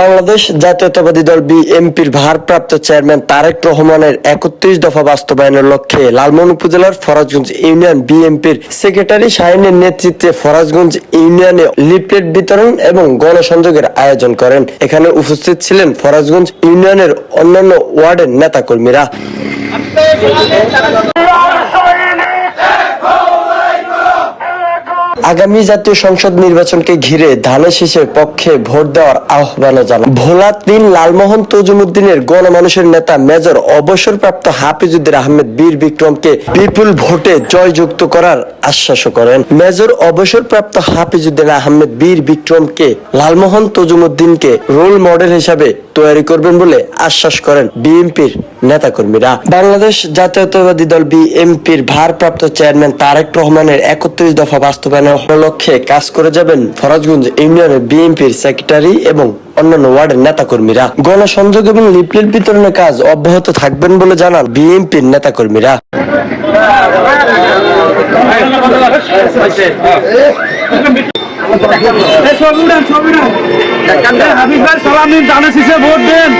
বাংলাদেশ জাতীয়তাবাদী দল বিএনপির ভারপ্রাপ্ত চেয়ারম্যান তারেক রহমানের একত্রিশ দফা বাস্তবায়নের লক্ষ্যে লালমোহন উপজেলার ফরাজগঞ্জ ইউনিয়ন বিএনপির সেক্রেটারি শাহিনের নেতৃত্বে ফরাজগঞ্জ ইউনিয়নে লিফলেট বিতরণ এবং গণসংযোগের আয়োজন করেন। এখানে উপস্থিত ছিলেন ফরাজগঞ্জ ইউনিয়নের অন্যান্য ওয়ার্ডের নেতাকর্মীরা। আগামী জাতীয় সংসদ নির্বাচনকে ঘিরে ধানের শীষের পক্ষে ভোট দেওয়ার আহ্বান জানান। ভোলা তিন লালমোহন তজুমুদ্দিনের গণমানুষের নেতা মেজর অবসরপ্রাপ্ত হাফিজুদ্দিন আহমেদ বীর বিক্রমকে বিপুল ভোটে জয়যুক্ত করার আশ্বাস করেন। মেজর অবসরপ্রাপ্ত হাফিজুদ্দিন আহমেদ বীর বিক্রমকে লালমোহন তজুমুদ্দিনকে রোল মডেল হিসাবে তৈরি করবেন বলে আশ্বাস করেন বিএনপির নেতাকর্মীরা। বাংলাদেশ জাতীয়তাবাদী দল বিএনপির ভারপ্রাপ্ত চেয়ারম্যান তারেক রহমানের একত্রিশ দফা লক্ষ্যে কাজ করে যাবেন ফরাজগঞ্জ ইউনিয়নের বিএনপির সেক্রেটারি এবং অন্যান্য ওয়ার্ডের নেতাকর্মীরা। গণসংযোগ এবং লিফলেট বিতরণের কাজ অব্যাহত থাকবেন বলে জানান বিএনপির নেতাকর্মীরা। সালামি দানে শীষে ভোট দেন।